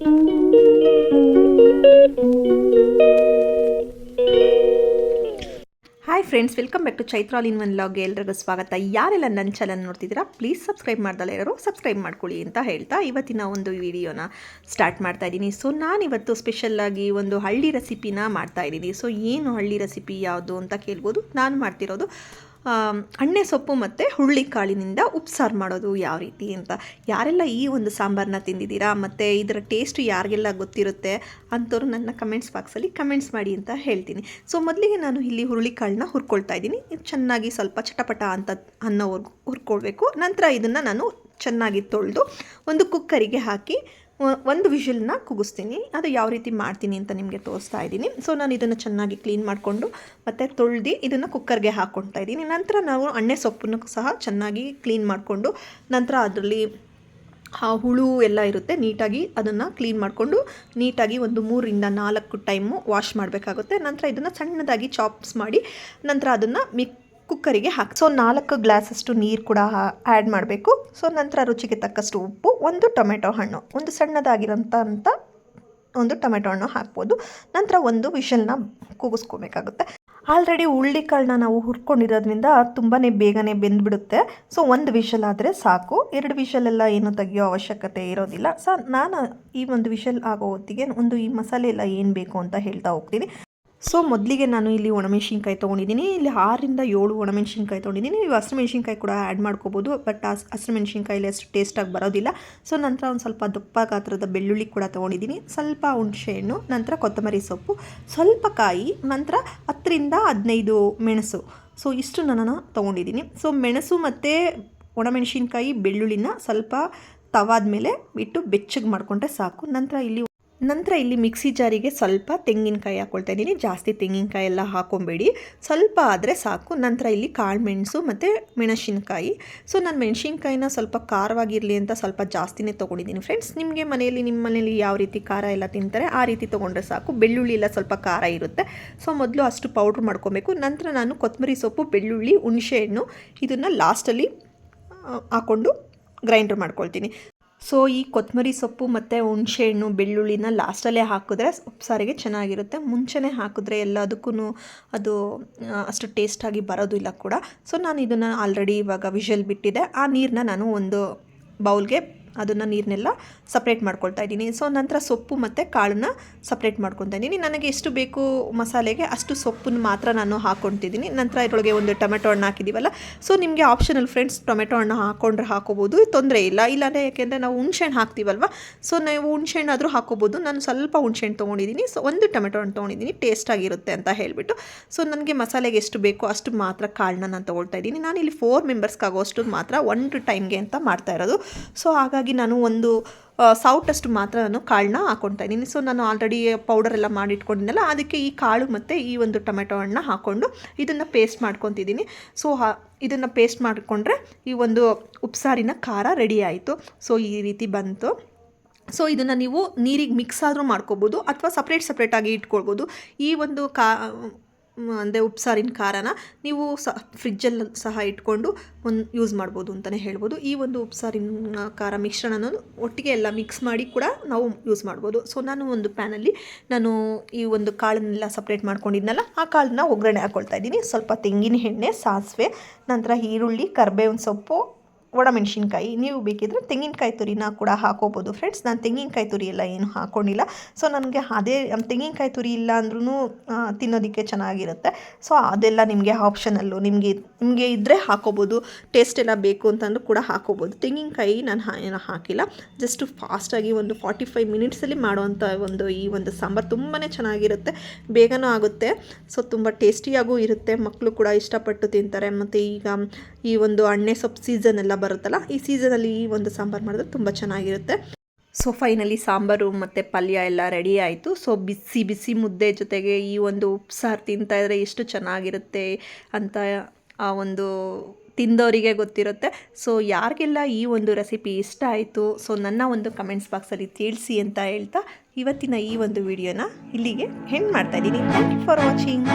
Hi friends welcome back to Chaitral in one log ಎಲ್ರಿಗೂ ಸ್ವಾಗತ. ಯಾರೆಲ್ಲ ನನ್ನ ಚಾನಲ್ ನೋಡ್ತಿದ್ದೀರಾ ಪ್ಲೀಸ್ ಸಬ್ಸ್ಕ್ರೈಬ್ ಮಾಡ್ದಲ್ಲ ಯಾರು ಸಬ್ಸ್ಕ್ರೈಬ್ ಮಾಡ್ಕೊಳ್ಳಿ ಅಂತ ಹೇಳ್ತಾ ಇವತ್ತಿನ ಒಂದು ವಿಡಿಯೋನ ಸ್ಟಾರ್ಟ್ ಮಾಡ್ತಾ ಇದ್ದೀನಿ. ಸೊ ನಾನಿವತ್ತು ಸ್ಪೆಷಲ್ಲಾಗಿ ಒಂದು ಹಳ್ಳಿ ರೆಸಿಪಿನ ಮಾಡ್ತಾ ಇದ್ದೀನಿ. ಸೊ ಏನು ಹಳ್ಳಿ ರೆಸಿಪಿ ಯಾವುದು ಅಂತ ಕೇಳ್ಬೋದು. ನಾನು ಮಾಡ್ತಿರೋದು ಅಣ್ಣೆ ಸೊಪ್ಪು ಮತ್ತು ಹುರುಳಿಕಾಳಿನಿಂದ ಉಪ್ಸಾರು ಮಾಡೋದು ಯಾವ ರೀತಿ ಅಂತ. ಯಾರೆಲ್ಲ ಈ ಒಂದು ಸಾಂಬಾರನ್ನ ತಿಂದಿದ್ದೀರಾ, ಮತ್ತು ಇದರ ಟೇಸ್ಟ್ ಯಾರಿಗೆಲ್ಲ ಗೊತ್ತಿರುತ್ತೆ ಅಂಥವ್ರು ನನ್ನ ಕಮೆಂಟ್ಸ್ ಬಾಕ್ಸಲ್ಲಿ ಕಮೆಂಟ್ಸ್ ಮಾಡಿ ಅಂತ ಹೇಳ್ತೀನಿ. ಸೊ ಮೊದಲಿಗೆ ನಾನು ಇಲ್ಲಿ ಹುರುಳಿಕಾಳನ್ನ ಹುರ್ಕೊಳ್ತಾ ಇದ್ದೀನಿ. ಇದು ಚೆನ್ನಾಗಿ ಸ್ವಲ್ಪ ಚಟಪಟ ಅಂತ ಅನ್ನೋವರೆಗೂ ಹುರ್ಕೊಳ್ಬೇಕು. ನಂತರ ಇದನ್ನು ನಾನು ಚೆನ್ನಾಗಿ ತೊಳೆದು ಒಂದು ಕುಕ್ಕರಿಗೆ ಹಾಕಿ ಒಂದು ವಿಷಲ್ನ ಕುಗಿಸ್ತೀನಿ. ಅದು ಯಾವ ರೀತಿ ಮಾಡ್ತೀನಿ ಅಂತ ನಿಮಗೆ ತೋರಿಸ್ತಾ ಇದ್ದೀನಿ. ಸೊ ನಾನು ಇದನ್ನು ಚೆನ್ನಾಗಿ ಕ್ಲೀನ್ ಮಾಡಿಕೊಂಡು ಮತ್ತು ತೊಳ್ದು ಇದನ್ನು ಕುಕ್ಕರ್ಗೆ ಹಾಕ್ಕೊಳ್ತಾ ಇದ್ದೀನಿ. ನಂತರ ನಾವು ಅಣ್ಣೆ ಸೊಪ್ಪನ್ನು ಸಹ ಚೆನ್ನಾಗಿ ಕ್ಲೀನ್ ಮಾಡಿಕೊಂಡು ನಂತರ ಅದರಲ್ಲಿ ಆ ಹುಳು ಎಲ್ಲ ಇರುತ್ತೆ. ನೀಟಾಗಿ ಅದನ್ನು ಕ್ಲೀನ್ ಮಾಡಿಕೊಂಡು ನೀಟಾಗಿ ಒಂದು ಮೂರಿಂದ ನಾಲ್ಕು ಟೈಮು ವಾಶ್ ಮಾಡಬೇಕಾಗುತ್ತೆ. ನಂತರ ಇದನ್ನು ಸಣ್ಣದಾಗಿ ಚಾಪ್ಸ್ ಮಾಡಿ ನಂತರ ಅದನ್ನು ಮಿಕ್ ಕುಕ್ಕರಿಗೆ ಹಾಕಿ ಸೊ ನಾಲ್ಕು ಗ್ಲಾಸಷ್ಟು ನೀರು ಕೂಡ ಆ್ಯಡ್ ಮಾಡಬೇಕು. ಸೊ ನಂತರ ರುಚಿಗೆ ತಕ್ಕಷ್ಟು ಉಪ್ಪು, ಒಂದು ಟೊಮೆಟೊ ಹಣ್ಣು. ಒಂದು ಸಣ್ಣದಾಗಿರೋಂಥ ಒಂದು ಟೊಮೆಟೊ ಹಣ್ಣು ಹಾಕ್ಬೋದು. ನಂತರ ಒಂದು ವಿಷಲ್ನ ಕೂಗಿಸ್ಕೋಬೇಕಾಗುತ್ತೆ. ಆಲ್ರೆಡಿ ಹುಳ್ಳಿಕಾಳನ್ನ ನಾವು ಹುರ್ಕೊಂಡಿರೋದ್ರಿಂದ ತುಂಬಾ ಬೇಗನೆ ಬೆಂದ್ಬಿಡುತ್ತೆ. ಸೊ ಒಂದು ವಿಷಲ್ ಆದರೆ ಸಾಕು. ಎರಡು ವಿಷಲೆಲ್ಲ ಏನು ತೆಗಿಯೋ ಅವಶ್ಯಕತೆ ಇರೋದಿಲ್ಲ. ಸೊ ನಾನು ಈ ಒಂದು ವಿಷಲ್ ಆಗೋ ಹೊತ್ತಿಗೆ ಒಂದು ಈ ಮಸಾಲೆ ಎಲ್ಲ ಏನು ಬೇಕು ಅಂತ ಹೇಳ್ತಾ ಹೋಗ್ತೀನಿ. ಸೊ ಮೊದಲಿಗೆ ನಾನು ಇಲ್ಲಿ ಒಣಮೆಣ್ಸಿನ್ಕಾಯಿ ತೊಗೊಂಡಿದ್ದೀನಿ. ಇಲ್ಲಿ ಆರರಿಂದ ಏಳು ಒಣಮೆಣ್ಸಿನ್ಕಾಯಿ ತೊಗೊಂಡಿದ್ದೀನಿ. ನೀವು ಹಸಿರು ಮೆಣಸಿನ್ಕಾಯಿ ಕೂಡ ಆ್ಯಡ್ ಮಾಡ್ಕೋಬೋದು ಬಟ್ ಆ ಹಸಿಮೆಣ್ಸಿನ್ಕಾಯಲ್ಲಿ ಅಷ್ಟು ಟೇಸ್ಟಾಗಿ ಬರೋದಿಲ್ಲ. ಸೊ ನಂತರ ಒಂದು ಸ್ವಲ್ಪ ದಪ್ಪ ಗಾತ್ರದ ಬೆಳ್ಳುಳ್ಳಿ ಕೂಡ ತೊಗೊಂಡಿದ್ದೀನಿ. ಸ್ವಲ್ಪ ಹುಣಸೆಹಣ್ಣು ನಂತರ ಕೊತ್ತಂಬರಿ ಸೊಪ್ಪು, ಸ್ವಲ್ಪ ಕಾಯಿ, ನಂತರ ಹತ್ತರಿಂದ ಹದಿನೈದು ಮೆಣಸು. ಸೊ ಇಷ್ಟು ನಾನು ತೊಗೊಂಡಿದ್ದೀನಿ. ಸೊ ಮೆಣಸು ಮತ್ತು ಒಣಮೆಣಸಿನ್ಕಾಯಿ, ಬೆಳ್ಳುಳ್ಳಿನ ಸ್ವಲ್ಪ ತವಾದ ಮೇಲೆ ಬಿಟ್ಟು ಬೆಚ್ಚಗೆ ಮಾಡಿಕೊಂಡ್ರೆ ಸಾಕು. ನಂತರ ಇಲ್ಲಿ ನಂತರ ಇಲ್ಲಿ ಮಿಕ್ಸಿ ಜಾರಿಗೆ ಸ್ವಲ್ಪ ತೆಂಗಿನಕಾಯಿ ಹಾಕ್ಕೊಳ್ತಾ ಇದ್ದೀನಿ. ಜಾಸ್ತಿ ತೆಂಗಿನಕಾಯಿ ಎಲ್ಲ ಹಾಕೊಬೇಡಿ. ಸ್ವಲ್ಪ ಆದರೆ ಸಾಕು. ನಂತರ ಇಲ್ಲಿ ಕಾಳು ಮೆಣಸು ಮತ್ತು ಮೆಣಸಿನಕಾಯಿ. ಸೊ ನಾನು ಮೆಣಸಿನಕಾಯಿನ ಸ್ವಲ್ಪ ಖಾರವಾಗಿರಲಿ ಅಂತ ಸ್ವಲ್ಪ ಜಾಸ್ತಿನೇ ತೊಗೊಂಡಿದ್ದೀನಿ ಫ್ರೆಂಡ್ಸ್ ನಿಮಗೆ ಮನೆಯಲ್ಲಿ, ನಿಮ್ಮ ಮನೆಯಲ್ಲಿ ಯಾವ ರೀತಿ ಖಾರ ಎಲ್ಲ ತಿಂತಾರೆ, ಆ ರೀತಿ ತೊಗೊಂಡ್ರೆ ಸಾಕು. ಬೆಳ್ಳುಳ್ಳಿ ಎಲ್ಲ ಸ್ವಲ್ಪ ಖಾರ ಇರುತ್ತೆ. ಸೊ ಮೊದಲು ಅಷ್ಟು ಪೌಡ್ರ್ ಮಾಡ್ಕೊಬೇಕು. ನಂತರ ನಾನು ಕೊತ್ತಂಬರಿ ಸೊಪ್ಪು, ಬೆಳ್ಳುಳ್ಳಿ ಹುಣಸೆಹಣ್ಣು ಇದನ್ನು ಲಾಸ್ಟಲ್ಲಿ ಹಾಕ್ಕೊಂಡು ಗ್ರೈಂಡರ್ ಮಾಡ್ಕೊಳ್ತೀನಿ. ಸೊ ಈ ಕೊತ್ತಂಬರಿ ಸೊಪ್ಪು ಮತ್ತು ಹುಣಸೆಹಣ್ಣು ಬೆಳ್ಳುಳ್ಳಿನ ಲಾಸ್ಟಲ್ಲೇ ಹಾಕಿದ್ರೆ ಉಪ್ಸಾರಿಗೆ ಚೆನ್ನಾಗಿರುತ್ತೆ. ಮುಂಚೆನೇ ಹಾಕಿದ್ರೆ ಎಲ್ಲದಕ್ಕೂ ಅದು ಅಷ್ಟು ಟೇಸ್ಟಾಗಿ ಬರೋದಿಲ್ಲ ಕೂಡ. ಸೊ ನಾನು ಇದನ್ನು ಆಲ್ರೆಡಿ ಇವಾಗ ವಿಷಲ್ ಬಿಟ್ಟಿದೆ. ಆ ನೀರನ್ನ ನಾನು ಒಂದು ಬೌಲ್ಗೆ ಅದನ್ನು ನೀರನ್ನೆಲ್ಲ ಸಪ್ರೇಟ್ ಮಾಡ್ಕೊಳ್ತಾ ಇದ್ದೀನಿ. ಸೊ ನಂತರ ಸೊಪ್ಪು ಮತ್ತು ಕಾಳನ್ನ ಸಪ್ರೇಟ್ ಮಾಡ್ಕೊತಾ ಇದ್ದೀನಿ. ನನಗೆ ಎಷ್ಟು ಬೇಕು ಮಸಾಲೆಗೆ ಅಷ್ಟು ಸೊಪ್ಪನ್ನು ಮಾತ್ರ ನಾನು ಹಾಕ್ಕೊತಿದ್ದೀನಿ ನಂತರ ಇದರೊಳಗೆ ಒಂದು ಟೊಮೆಟೊ ಹಣ್ಣು ಹಾಕಿದ್ದೀವಲ್ಲ ಸೊ ನಿಮಗೆ ಆಪ್ಷನಲ್ ಫ್ರೆಂಡ್ಸ್ ಟೊಮೆಟೊ ಹಣ್ಣು ಹಾಕ್ಕೊಂಡ್ರೆ ಹಾಕೋಬೋದು. ತೊಂದರೆ ಇಲ್ಲ. ಇಲ್ಲಾಂದರೆ ಯಾಕೆಂದರೆ ನಾವು ಹುಣ್ಸೆಹಣ್ಣು ಹಾಕ್ತೀವಲ್ವ ಸೊ ನೀವು ಹುಣ್ಸೆಹಣ್ಣು ಆದರೂ ಹಾಕೋಬೋದು. ನಾನು ಸ್ವಲ್ಪ ಹುಣ್ಸೆಹಣ್ಣು ತೊಗೊಂಡಿದ್ದೀನಿ. ಸೊ ಒಂದು ಟೊಮೆಟೊ ಹಣ್ಣು ತೊಗೊಂಡಿದ್ದೀನಿ. ಟೇಸ್ಟಾಗಿರುತ್ತೆ ಅಂತ ಹೇಳಿಬಿಟ್ಟು. ಸೊ ನನಗೆ ಮಸಾಲೆಗೆ ಎಷ್ಟು ಬೇಕೋ ಅಷ್ಟು ಮಾತ್ರ ಕಾಳನ್ನ ನಾನು ತೊಗೊಳ್ತಾ ಇದ್ದೀನಿ. ನಾನು ಇಲ್ಲಿ ಫೋರ್ ಮೆಂಬರ್ಸ್ಗಾಗೋಷ್ಟು ಮಾತ್ರ ಒಂದು ಟೈಮ್ಗೆ ಅಂತ ಮಾಡ್ತಾ ಇರೋದು. ಸೊ ಹಾಗಾಗಿ ನಾನು ಒಂದು ಸೌಟಷ್ಟು ಮಾತ್ರ ನಾನು ಕಾಳನ್ನ ಹಾಕ್ಕೊಳ್ತಾ ಇದ್ದೀನಿ. ಸೊ ನಾನು ಆಲ್ರೆಡಿ ಪೌಡರ್ ಎಲ್ಲ ಮಾಡಿಟ್ಕೊಂಡಿದ್ದೆನಲ್ಲ ಅದಕ್ಕೆ ಈ ಕಾಳು ಮತ್ತು ಈ ಒಂದು ಟೊಮೆಟೊ ಹಣ್ಣು ಹಾಕ್ಕೊಂಡು ಇದನ್ನು ಪೇಸ್ಟ್ ಮಾಡ್ಕೊತಿದ್ದೀನಿ. ಸೊ ಇದನ್ನು ಪೇಸ್ಟ್ ಮಾಡಿಕೊಂಡ್ರೆ ಈ ಒಂದು ಉಪ್ಸಾರಿನ ಖಾರ ರೆಡಿ ಆಯಿತು. ಸೊ ಈ ರೀತಿ ಬಂತು. ಸೊ ಇದನ್ನು ನೀವು ನೀರಿಗೆ ಮಿಕ್ಸ್ ಆದರೂ ಮಾಡ್ಕೋಬೋದು, ಅಥವಾ ಸಪ್ರೇಟ್ ಸಪ್ರೇಟಾಗಿ ಇಟ್ಕೊಳ್ಬೋದು. ಈ ಒಂದು ಕಾ ಅಂದರೆ ಉಪ್ಸಾರಿನ ಖಾರನ ನೀವು ಸಹ ಫ್ರಿಜ್ಜಲ್ಲಿ ಸಹ ಇಟ್ಕೊಂಡು ಒಂದು ಯೂಸ್ ಮಾಡ್ಬೋದು ಅಂತಲೇ ಹೇಳ್ಬೋದು. ಈ ಒಂದು ಉಪ್ಸಾರಿನ ಖಾರ ಮಿಶ್ರಣನ ಒಟ್ಟಿಗೆ ಎಲ್ಲ ಮಿಕ್ಸ್ ಮಾಡಿ ಕೂಡ ನಾವು ಯೂಸ್ ಮಾಡ್ಬೋದು. ಸೊ ನಾನು ಒಂದು ಪ್ಯಾನಲ್ಲಿ ನಾನು ಈ ಒಂದು ಕಾಳನ್ನೆಲ್ಲ ಸಪ್ರೇಟ್ ಮಾಡ್ಕೊಂಡಿದ್ನಲ್ಲ, ಆ ಕಾಳನ್ನ ಒಗ್ಗರಣೆ ಹಾಕ್ಕೊಳ್ತಾ ಇದ್ದೀನಿ. ಸ್ವಲ್ಪ ತೆಂಗಿನ ಎಣ್ಣೆ, ಸಾಸಿವೆ, ನಂತರ ಈರುಳ್ಳಿ, ಕರ್ಬೇವಿನ ಸೊಪ್ಪು ಒಣಮೆಣ್ಸಿನ್ಕಾಯಿ ನೀವು ಬೇಕಿದ್ರೆ ತೆಂಗಿನಕಾಯಿ ತುರಿನ ಕೂಡ ಹಾಕೋಬೋದು ಫ್ರೆಂಡ್ಸ್ ನಾನು ತೆಂಗಿನಕಾಯಿ ತುರಿ ಎಲ್ಲ ಏನು ಹಾಕ್ಕೊಂಡಿಲ್ಲ ಸೊ ನನಗೆ ಅದೇ ತೆಂಗಿನಕಾಯಿ ತುರಿ ಇಲ್ಲ ಅಂದ್ರೂ ತಿನ್ನೋದಕ್ಕೆ ಚೆನ್ನಾಗಿರುತ್ತೆ. ಸೊ ಅದೆಲ್ಲ ನಿಮಗೆ ಆಪ್ಷನಲ್ಲು ನಿಮಗೆ ನಿಮಗೆ ಇದ್ದರೆ ಹಾಕೋಬೋದು. ಟೇಸ್ಟ್ ಎಲ್ಲ ಬೇಕು ಅಂತಂದ್ರೂ ಕೂಡ ಹಾಕೋಬೋದು. ತೆಂಗಿನಕಾಯಿ ನಾನು ಏನು ಹಾಕಿಲ್ಲ. ಜಸ್ಟ್ ಫಾಸ್ಟಾಗಿ ಒಂದು ಫಾರ್ಟಿ ಫೈವ್ ಮಿನಿಟ್ಸಲ್ಲಿ ಮಾಡುವಂಥ ಒಂದು ಈ ಒಂದು ಸಾಂಬಾರು ತುಂಬಾ ಚೆನ್ನಾಗಿರುತ್ತೆ. ಬೇಗನೂ ಆಗುತ್ತೆ. ಸೊ ತುಂಬ ಟೇಸ್ಟಿಯಾಗೂ ಇರುತ್ತೆ. ಮಕ್ಕಳು ಕೂಡ ಇಷ್ಟಪಟ್ಟು ತಿಂತಾರೆ. ಮತ್ತು ಈಗ ಈ ಒಂದು ಅಣ್ಣೆ ಸೊಪ್ಪು ಸೀಸನ್ ಎಲ್ಲ ಬರುತ್ತಲ್ಲ, ಈ ಸೀಸನಲ್ಲಿ ಈ ಒಂದು ಸಾಂಬಾರು ಮಾಡಿದ್ರೆ ತುಂಬ ಚೆನ್ನಾಗಿರುತ್ತೆ. ಸೊ ಫೈನಲಿ ಸಾಂಬಾರು ಮತ್ತು ಪಲ್ಯ ಎಲ್ಲ ರೆಡಿ ಆಯಿತು. ಸೊ ಬಿಸಿ ಬಿಸಿ ಮುದ್ದೆ ಜೊತೆಗೆ ಈ ಒಂದು ಉಪ್ಸಾರು ತಿಂತಾಯಿದ್ರೆ ಎಷ್ಟು ಚೆನ್ನಾಗಿರುತ್ತೆ ಅಂತ ಆ ಒಂದು ತಿಂದವರಿಗೆ ಗೊತ್ತಿರುತ್ತೆ. ಸೊ ಯಾರಿಗೆಲ್ಲ ಈ ಒಂದು ರೆಸಿಪಿ ಇಷ್ಟ ಆಯಿತು ಸೊ ನನ್ನ ಒಂದು ಕಮೆಂಟ್ಸ್ ಬಾಕ್ಸಲ್ಲಿ ತಿಳಿಸಿ ಅಂತ ಹೇಳ್ತಾ, ಇವತ್ತಿನ ಈ ಒಂದು ವಿಡಿಯೋನ ಇಲ್ಲಿಗೆ ಹೆಣ್ಣು ಮಾಡ್ತಾಯಿದ್ದೀನಿ ಥ್ಯಾಂಕ್ ಯು ಫಾರ್ ವಾಚಿಂಗ್